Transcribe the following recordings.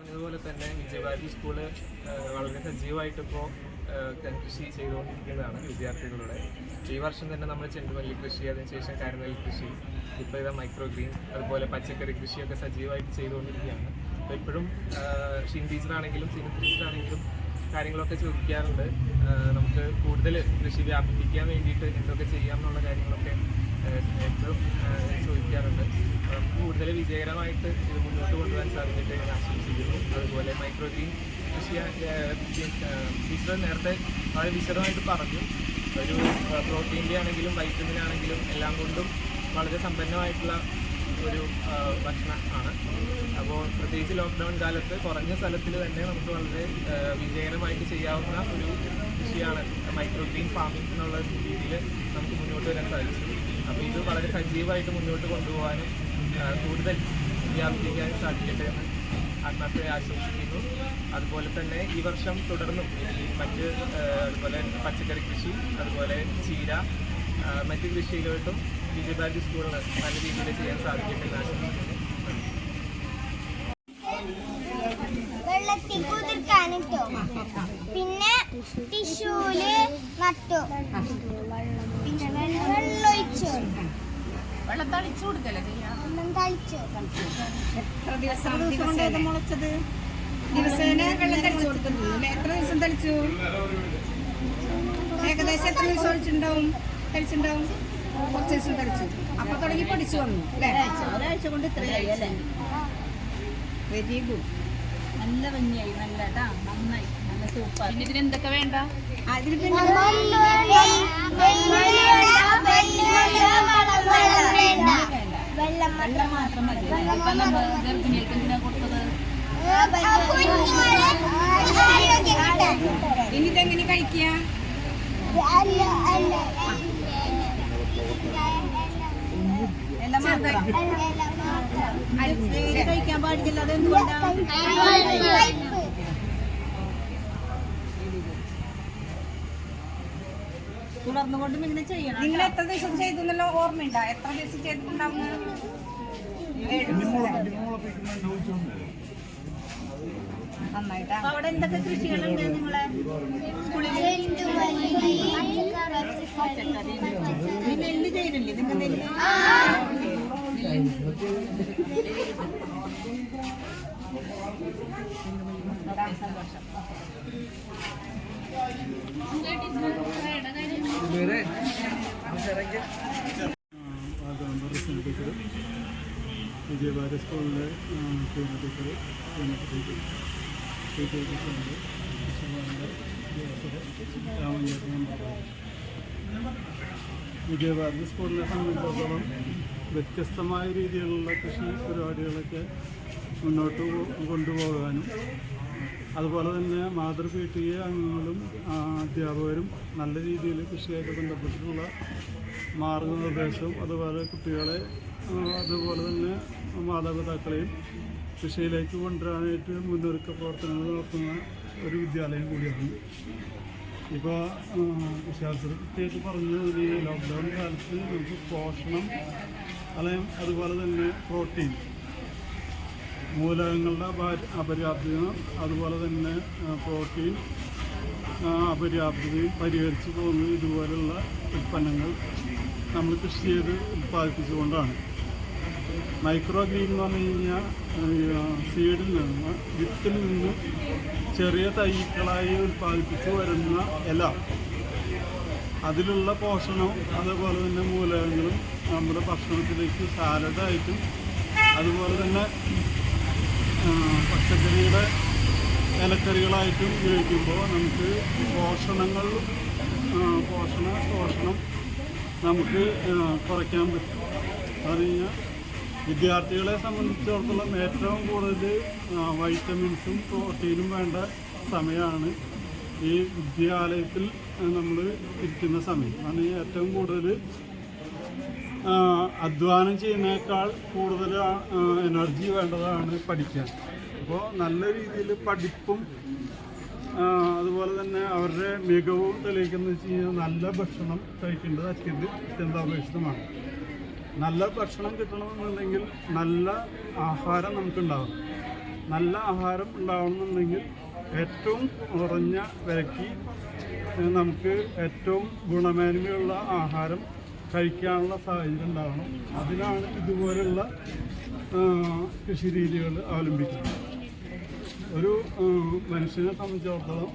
പറഞ്ഞതുപോലെ തന്നെ വിജയവാദി സ്കൂൾ വളരെ സജീവമായിട്ട് ഇപ്പോൾ കൃഷി ചെയ്തുകൊണ്ടിരിക്കുന്നതാണ് വിദ്യാർത്ഥികളുടെ. ഈ വർഷം തന്നെ നമ്മൾ ചെണ്ടുമല്ലി കൃഷി അതിനുശേഷം കാരനെൽ കൃഷി ഇപ്പോൾ ഇതാ മൈക്രോ ഗ്രീൻ അതുപോലെ പച്ചക്കറി കൃഷിയൊക്കെ സജീവമായിട്ട് ചെയ്തുകൊണ്ടിരിക്കുകയാണ്. അപ്പോൾ ഇപ്പോഴും ഷീൻ ടീച്ചറാണെങ്കിലും സീനിയർ ടീച്ചറാണെങ്കിലും കാര്യങ്ങളൊക്കെ ചോദിക്കാറുണ്ട്. നമുക്ക് കൂടുതൽ കൃഷി വ്യാപിപ്പിക്കാൻ വേണ്ടിയിട്ട് എന്തൊക്കെ ചെയ്യാം എന്നുള്ള കാര്യങ്ങളൊക്കെ എപ്പോഴും ചോദിക്കാറുണ്ട്. കൂടുതൽ വിജയകരമായിട്ട് ഇത് മുന്നോട്ട് കൊണ്ടുപോകാൻ സാധിക്കട്ടെ ഞാൻ ആശംസിക്കുന്നു. അതുപോലെ മൈക്രോ ഗ്രീൻ കൃഷി ടീച്ചർ നേരത്തെ വളരെ വിശദമായിട്ട് പറഞ്ഞു. ഒരു പ്രോട്ടീന്റെ ആണെങ്കിലും വൈറ്റമിൻ ആണെങ്കിലും എല്ലാം കൊണ്ടും വളരെ സമ്പന്നമായിട്ടുള്ള ഒരു ഭക്ഷണം ആണ്. അപ്പോൾ പ്രത്യേകിച്ച് ലോക്ക്ഡൗൺ കാലത്ത് കുറഞ്ഞ സ്ഥലത്തിൽ തന്നെ നമുക്ക് വളരെ വിജയകരമായിട്ട് ചെയ്യാവുന്ന ഒരു കൃഷിയാണ് മൈക്രോ ഗ്രീൻ ഫാമിംഗ് എന്നുള്ള രീതിയിൽ നമുക്ക് മുന്നോട്ട് വരാൻ സാധിച്ചു. അപ്പോൾ ഇത് വളരെ സജീവമായിട്ട് മുന്നോട്ട് കൊണ്ടുപോകാനും കൂടുതൽ വ്യാപിപ്പിക്കാൻ സാധിക്കട്ടെ എന്ന് ആത്മാർത്ഥമായി ആശംസിക്കുന്നു. അതുപോലെ തന്നെ ഈ വർഷം തുടർന്നും മറ്റ് അതുപോലെ പച്ചക്കറി കൃഷി അതുപോലെ ചീര മറ്റ് കൃഷിയിലോട്ടും വിജയഭാരതി സ്കൂളിന് നല്ല രീതിയിൽ ചെയ്യാൻ സാധിക്കട്ടെ എന്ന് ആശംസിക്കുന്നു. പിന്നെ ടിഷ്യൂൽ നട്ടു. വെള്ളമൊഴിച്ചു വെള്ളം തളിച്ചു കൊടുക്കല്ലേ എത്ര ദിവസം മുളച്ചത്? ദിവസേന വെള്ളം തളിച്ചു എത്ര ദിവസം തളിച്ചു? ഏകദേശം എത്ര ദിവസം ഒഴിച്ചിട്ടുണ്ടാവും തളിച്ചിട്ടുണ്ടാവും? കുറച്ച് ദിവസം തളിച്ചു. അപ്പൊ തുടങ്ങി പഠിച്ചു വന്നു ഒരാഴ്ച കൊണ്ട് ഇത്രയായി വെരി ഗുഡ് നല്ല ഭംഗിയായി നല്ല നന്നായി നല്ല സൂപ്പർ. ഇതിന് എന്തൊക്കെ വേണ്ട? അതിന് പിന്നെ വെള്ളം വെള്ളം മാത്രം മതി? ഇപ്പൊ നമ്മൾ ഗർഭിണികൾക്ക് എന്തിനാ കൊടുത്തത് ഇനി ഇതെങ്ങനെ കഴിക്കുക കഴിക്കാൻ പാടില്ല അത് തുടർന്നുകൊണ്ടും ഇങ്ങനെ ചെയ്യണം നിങ്ങൾ എത്ര ദിവസം ചെയ്തു എന്നുള്ള ഓർമ്മയുണ്ടോ? എത്ര ദിവസം ചെയ്തിട്ടുണ്ടാവും അവിടെ എന്തൊക്കെ കൃഷികളുണ്ട് നിങ്ങളെ? സ്കൂളിൽ നെല്ല് ചെയ്തില്ലേ നിങ്ങൾ നെല്ല്? സന്തോഷം. ടീച്ചർ വിജയഭാര സ്കൂളിലെ വിജയഭാരതി സ്കൂളിനെ സംബന്ധിച്ചിടത്തോളം വ്യത്യസ്തമായ രീതിയിലുള്ള കൃഷി പരിപാടികളൊക്കെ മുന്നോട്ട് കൊണ്ടുപോകാനും അതുപോലെ തന്നെ മാതൃ പി അംഗങ്ങളും അധ്യാപകരും നല്ല രീതിയിൽ കൃഷിയായിട്ട് ബന്ധപ്പെട്ടിട്ടുള്ള മാർഗനിർദ്ദേശവും അതുപോലെ കുട്ടികളെ അതുപോലെ തന്നെ മാതാപിതാക്കളെയും കൃഷിയിലേക്ക് കൊണ്ടുവരാനായിട്ട് മുന്നൊരുക്ക പ്രവർത്തനങ്ങൾ നടത്തുന്ന ഒരു വിദ്യാലയം കൂടിയാണ്. ഇപ്പോൾ ശാസ്ത്രം പ്രത്യേകിച്ച് പറഞ്ഞു ഈ ലോക്ക്ഡൗൺ കാലത്ത് നമുക്ക് പോഷണം അല്ലെങ്കിൽ അതുപോലെ തന്നെ പ്രോട്ടീൻ മൂലകങ്ങളുടെ അപ- അപര്യാപ്തത അതുപോലെ തന്നെ പ്രോട്ടീൻ അപര്യാപ്തതയും പരിഹരിച്ചു പോകുന്ന ഇതുപോലുള്ള ഉൽപ്പന്നങ്ങൾ നമ്മൾ കൃഷി ചെയ്ത് ഉൽപ്പാദിപ്പിച്ചുകൊണ്ടാണ്. മൈക്രോ ഗ്രീൻ എന്ന് പറഞ്ഞു കഴിഞ്ഞാൽ സീഡിൽ നിന്ന് വിത്തിൽ നിന്ന് ചെറിയ തൈകളായി ഉൽപ്പാദിപ്പിച്ച് വരുന്ന ഇല. അതിലുള്ള പോഷണം അതേപോലെ തന്നെ മൂലകങ്ങളും നമ്മുടെ ഭക്ഷണത്തിലേക്ക് സാലഡായിട്ടും അതുപോലെ തന്നെ പച്ചക്കറിയുടെ ഇലക്കറികളായിട്ടും ഉപയോഗിക്കുമ്പോൾ നമുക്ക് പോഷണങ്ങൾ പോഷണ പോഷണം നമുക്ക് കുറയ്ക്കാൻ പറ്റും. അത് കഴിഞ്ഞാൽ വിദ്യാർത്ഥികളെ സംബന്ധിച്ചിടത്തോളം ഏറ്റവും കൂടുതൽ വൈറ്റമിൻസും പ്രോട്ടീനും വേണ്ട സമയമാണ് ഈ വിദ്യാലയത്തിൽ നമ്മൾ ഇരിക്കുന്ന സമയം. അതിന് ഏറ്റവും കൂടുതൽ അധ്വാനം ചെയ്യുന്നതിനേക്കാൾ കൂടുതൽ എനർജി വേണ്ടതാണ് പഠിക്കാൻ. അപ്പോൾ നല്ല രീതിയിൽ പഠിപ്പും അതുപോലെ തന്നെ അവരുടെ മികവും തെളിയിക്കുന്നത് വെച്ച് കഴിഞ്ഞാൽ നല്ല ഭക്ഷണം കഴിക്കേണ്ടത് അത്യന്ത അത്യന്താപേക്ഷിതമാണ്. നല്ല ഭക്ഷണം കിട്ടണമെന്നുണ്ടെങ്കിൽ നല്ല ആഹാരം നമുക്കുണ്ടാവും നല്ല ആഹാരം ഉണ്ടാവണമെന്നുണ്ടെങ്കിൽ ഏറ്റവും കുറഞ്ഞ വിലയ്ക്ക് നമുക്ക് ഏറ്റവും ഗുണമേന്മയുള്ള ആഹാരം കഴിക്കാനുള്ള സാഹചര്യം ഉണ്ടാവണം. അതിനാണ് ഇതുപോലുള്ള കൃഷി രീതികൾ അവലംബിക്കുന്നത്. ഒരു മനുഷ്യനെ സംബന്ധിച്ചിടത്തോളം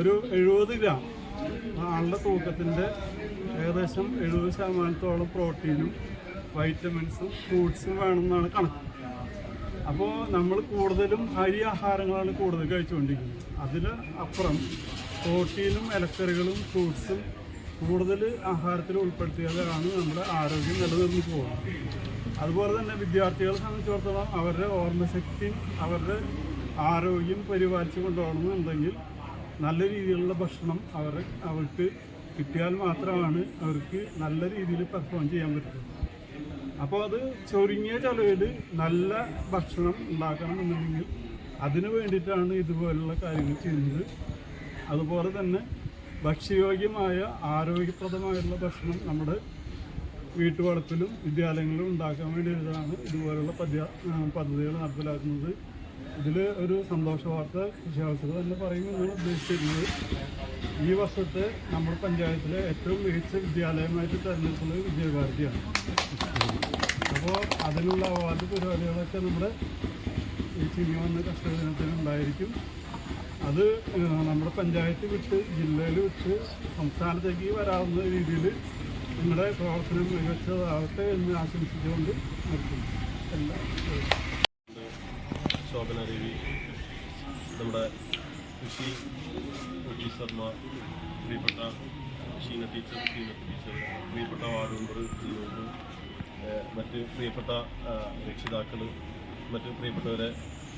ഒരു എഴുപത് ഗ്രാം ആളുടെ തൂക്കത്തിന്റെ ഏകദേശം എഴുപത് ശതമാനത്തോളം പ്രോട്ടീനും വൈറ്റമിൻസും ഫ്രൂട്ട്സും വേണമെന്നാണ് കണക്ക്. അപ്പോൾ നമ്മൾ കൂടുതലും അരി ആഹാരങ്ങളാണ് കൂടുതൽ കഴിച്ചുകൊണ്ടിരിക്കുന്നത്. അതിൽ അപ്പുറം പ്രോട്ടീനും ഇലക്കറികളും ഫ്രൂട്ട്സും കൂടുതൽ ആഹാരത്തിൽ ഉൾപ്പെടുത്തിയാലാണ് നമ്മുടെ ആരോഗ്യം നിലനിർന്നു പോകുന്നത്. അതുപോലെ തന്നെ വിദ്യാർത്ഥികളെ സംബന്ധിച്ചിടത്തോളം അവരുടെ ഓർമ്മശക്തിയും അവരുടെ ആരോഗ്യം പരിപാലിച്ചു കൊണ്ടുപോകണമെന്നുണ്ടെങ്കിൽ നല്ല രീതിയിലുള്ള ഭക്ഷണം അവർ അവർക്ക് കിട്ടിയാൽ മാത്രമാണ് അവർക്ക് നല്ല രീതിയിൽ പെർഫോം ചെയ്യാൻ പറ്റുന്നത്. അപ്പോൾ അത് ചുരുങ്ങിയ ചെലവിൽ നല്ല ഭക്ഷണം ഉണ്ടാക്കണം എന്നുണ്ടെങ്കിൽ അതിനു വേണ്ടിയിട്ടാണ് ഇതുപോലുള്ള കാര്യങ്ങൾ ചെയ്യുന്നത്. അതുപോലെ തന്നെ ഭക്ഷ്യയോഗ്യമായ ആരോഗ്യപ്രദമായുള്ള ഭക്ഷണം നമ്മുടെ വീട്ടുവളപ്പിലും വിദ്യാലയങ്ങളിലും ഉണ്ടാക്കാൻ വേണ്ടിയിട്ടാണ് ഇതുപോലുള്ള പദ്ധതികൾ നടപ്പിലാക്കുന്നത്. ഇതിൽ ഒരു സന്തോഷ വാർത്ത കൃഷിയാവശ്യത തന്നെ പറയുമെന്നാണ് ഉദ്ദേശിച്ചിരുന്നത്. ഈ വർഷത്തെ നമ്മുടെ പഞ്ചായത്തിലെ ഏറ്റവും മികച്ച വിദ്യാലയമായിട്ട് തിരഞ്ഞെടുക്കുന്നത് വിജയഭാരതിയാണ് അപ്പോൾ അതിനുള്ള അവാർഡ് പരിപാടികളൊക്കെ നമ്മുടെ ഈ ചിങ്ങി വന്ന കർഷക ദിനത്തിൽ ഉണ്ടായിരിക്കും അത് നമ്മുടെ പഞ്ചായത്ത് വിട്ട് ജില്ലയിൽ വിട്ട് സംസ്ഥാനത്തേക്ക് വരാവുന്ന രീതിയിൽ നിങ്ങളുടെ പ്രവർത്തനം മികച്ചതാവട്ടെ എന്ന് ആശംസിച്ചുകൊണ്ട് നിർത്തുന്നു. എല്ലാ ശോഭന ദേവി നമ്മുടെ കൃഷി ഓഫീസർമാർ പ്രിയപ്പെട്ട ഷീന ടീച്ചർ ഷീന ടീച്ചർ പ്രിയപ്പെട്ട വാർഡ് മെമ്പർ മറ്റ് പ്രിയപ്പെട്ട രക്ഷിതാക്കൾ മറ്റ് പ്രിയപ്പെട്ടവരെ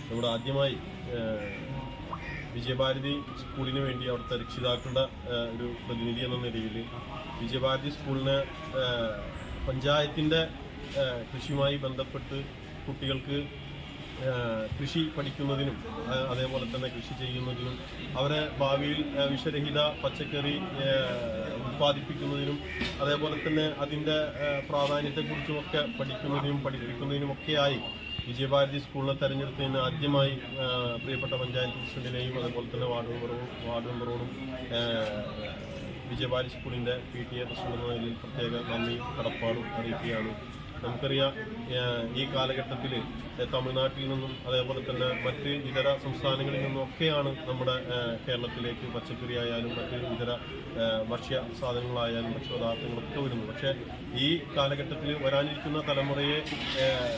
നമ്മുടെ ആദ്യമായി വിജയഭാരതി സ്കൂളിന് വേണ്ടി അവിടുത്തെ രക്ഷിതാക്കളുടെ ഒരു പ്രതിനിധി എന്ന നിലയിൽ വിജയഭാരതി സ്കൂളിന് പഞ്ചായത്തിന്റെ കൃഷിയുമായി ബന്ധപ്പെട്ട് കുട്ടികൾക്ക് കൃഷി പഠിക്കുന്നതിനും അതേപോലെ തന്നെ കൃഷി ചെയ്യുന്നതിനും അവരെ ഭാവിയിൽ വിഷരഹിത പച്ചക്കറി ഉത്പാദിപ്പിക്കുന്നതിനും അതേപോലെ തന്നെ അതിന്റെ പ്രാധാന്യത്തെക്കുറിച്ചുമൊക്കെ പഠിക്കുന്നതിനും പഠിപ്പിക്കുന്നതിനുമൊക്കെയായി വിജയഭാരതി സ്കൂളിനെ തെരഞ്ഞെടുത്തതിന് ആദ്യമായി പ്രിയപ്പെട്ട പഞ്ചായത്ത് പ്രസിഡന്റിനെയും അതുപോലെ തന്നെ വാർഡ് മെമ്പറും വാർഡ് മെമ്പറോടും വിജയഭാരതി സ്കൂളിന്റെ പി ടി എ പ്രസിഡന്റ് പ്രത്യേക നന്ദി കടപ്പാടും അറിയിക്കുകയാണ്. നമുക്കറിയാം ഈ കാലഘട്ടത്തിൽ തമിഴ്നാട്ടിൽ നിന്നും അതേപോലെ തന്നെ മറ്റ് ഇതര സംസ്ഥാനങ്ങളിൽ നിന്നും ഒക്കെയാണ് നമ്മുടെ കേരളത്തിലേക്ക് പച്ചക്കറി ആയാലും മറ്റ് ഇതര ഭക്ഷ്യ സാധനങ്ങളായാലും ഭക്ഷ്യപദാർത്ഥങ്ങളൊക്കെ വരുന്നു പക്ഷേ ഈ കാലഘട്ടത്തിൽ വരാനിരിക്കുന്ന തലമുറയെ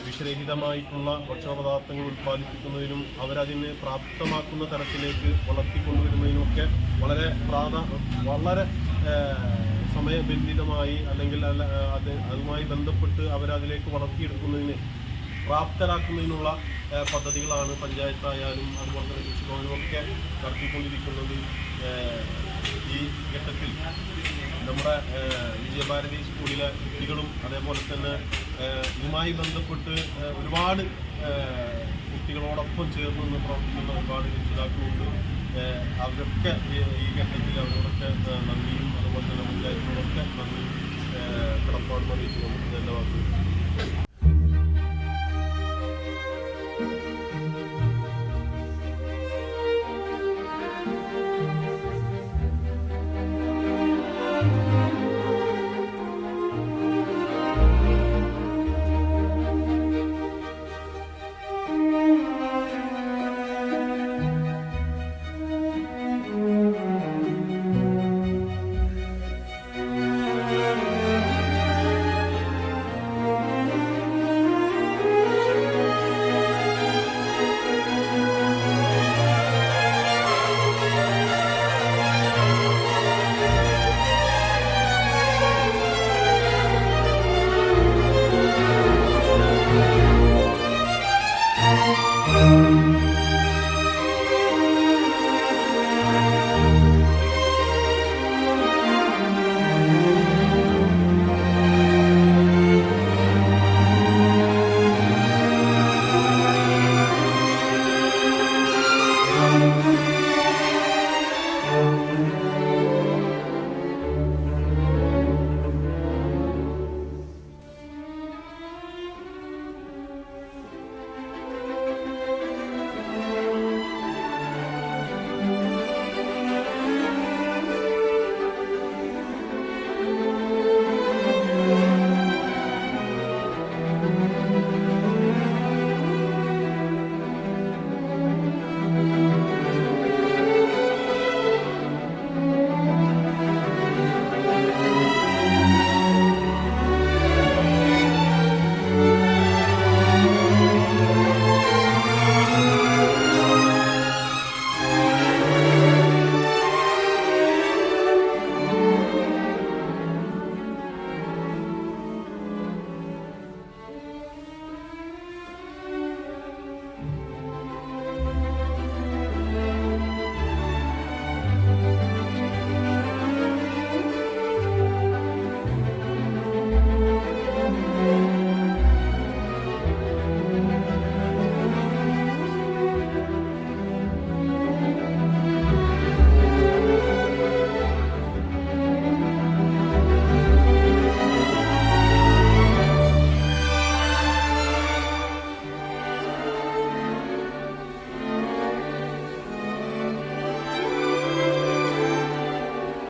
വിഷരഹിതമായിട്ടുള്ള ഭക്ഷണപദാർത്ഥങ്ങൾ ഉൽപ്പാദിപ്പിക്കുന്നതിനും അവരതിനെ പ്രാപ്തമാക്കുന്ന തരത്തിലേക്ക് വളർത്തിക്കൊണ്ടുവരുന്നതിനുമൊക്കെ വളരെ പ്രാധാന്യം വളരെ സമയബന്ധിതമായി അല്ലെങ്കിൽ അല്ല അത് അതുമായി ബന്ധപ്പെട്ട് അവരതിലേക്ക് വളർത്തിയെടുക്കുന്നതിന് പ്രാപ്തരാക്കുന്നതിനുള്ള പദ്ധതികളാണ് പഞ്ചായത്തായാലും അതുപോലെ തന്നെ കൃഷിഭവനും ഒക്കെ നടത്തിക്കൊണ്ടിരിക്കുന്നത് ഈ ഘട്ടത്തിൽ നമ്മുടെ വിജയഭാരതി സ്കൂളിലെ കുട്ടികളും അതേപോലെ തന്നെ ഇതുമായി ബന്ധപ്പെട്ട് ഒരുപാട് കുട്ടികളോടൊപ്പം ചേർന്ന് നിന്ന് പ്രവർത്തിക്കുന്ന ഒരുപാട് രക്ഷിതാക്കളുണ്ട്. അവരൊക്കെ ഈ ഘട്ടത്തിൽ അവരോടൊക്കെ നന്ദിയും അതുപോലെ തന്നെ പഞ്ചായത്തിനോടൊക്കെ നന്ദിയും കടപ്പാടും അറിയിച്ചുകൊണ്ട് നല്ല വാക്കുകൾ.